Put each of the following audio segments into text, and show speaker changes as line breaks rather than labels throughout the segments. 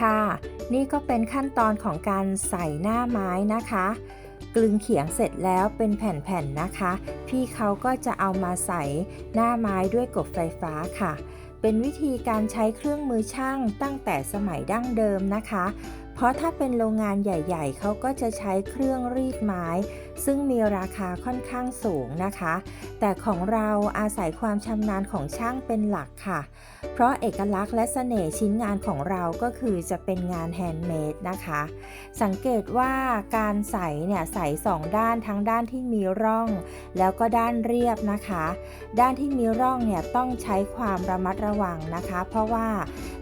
ค่ะ นี่ก็เป็นขั้นตอนของการใส่หน้าไม้นะคะ กลึงเขียงเสร็จแล้วเป็นแผ่นๆนะคะ พี่เขาก็จะเอามาใส่หน้าไม้ด้วยกบไฟฟ้าค่ะ เป็นวิธีการใช้เครื่องมือช่างตั้งแต่สมัยดั้งเดิมนะคะ เพราะถ้าเป็นโรงงานใหญ่ๆ เขาก็จะใช้เครื่องรีดไม้ ซึ่งมีราคาค่อนข้างสูงนะคะ แต่ของเราอาศัยความชำนาญของช่างเป็นหลักค่ะ เพราะเอกลักษณ์และเสน่ห์ชิ้นงานของเราก็คือจะเป็นงานแฮนด์เมดนะคะ สังเกตว่าการใส่เนี่ยใส่สองด้านทั้งด้านที่มีร่อง แล้วก็ด้านเรียบนะคะ ด้านที่มีร่องเนี่ยต้องใช้ความระมัดระวังนะคะ เพราะว่า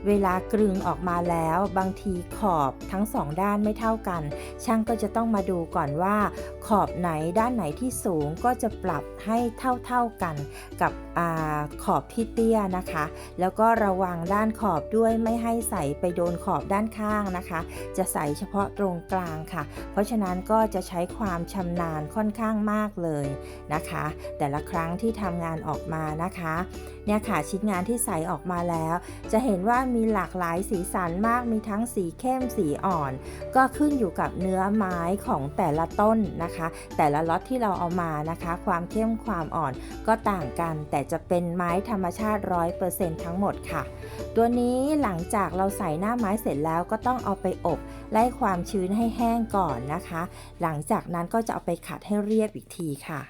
เวลากลึงออกมาแล้วบางทีขอบทั้งสองด้านไม่เท่ากัน ช่างก็จะต้องมาดูก่อนว่า ขอบไหนด้านไหนที่สูงก็จะปรับให้เท่าๆกันกับอขอบที่เตี้ยนะคะ แล้วก็ระวังด้านขอบด้วยไม่ให้ใส่ไปโดนขอบด้านข้างนะคะ จะใส่เฉพาะตรงกลางค่ะ เพราะฉะนั้นก็จะใช้ความชำนาญค่อนข้างมากเลยนะคะ แต่ละครั้งที่ทำงานออกมานะคะเนี่ยค่ะชิ้นงานที่ใส่ออกมาแล้ว จะเห็นว่ามีหลากหลายสีสันมากมีทั้งสีเข้มสีอ่อน ก็ขึ้นอยู่กับเนื้อไม้ของแต่ละต้นนะคะ แต่ละล็อตที่เราเอามานะคะ ความเข้มความอ่อนก็ต่างกัน แต่จะเป็นไม้ธรรมชาติ 100%ทั้งหมดค่ะ ตัวนี้หลังจากเราใส่หน้าไม้เสร็จแล้วก็ต้องเอาไปอบไล่ความชื้นให้แห้งก่อนนะคะ หลังจากนั้นก็จะเอาไปขัดให้เรียบอีกทีค่ะ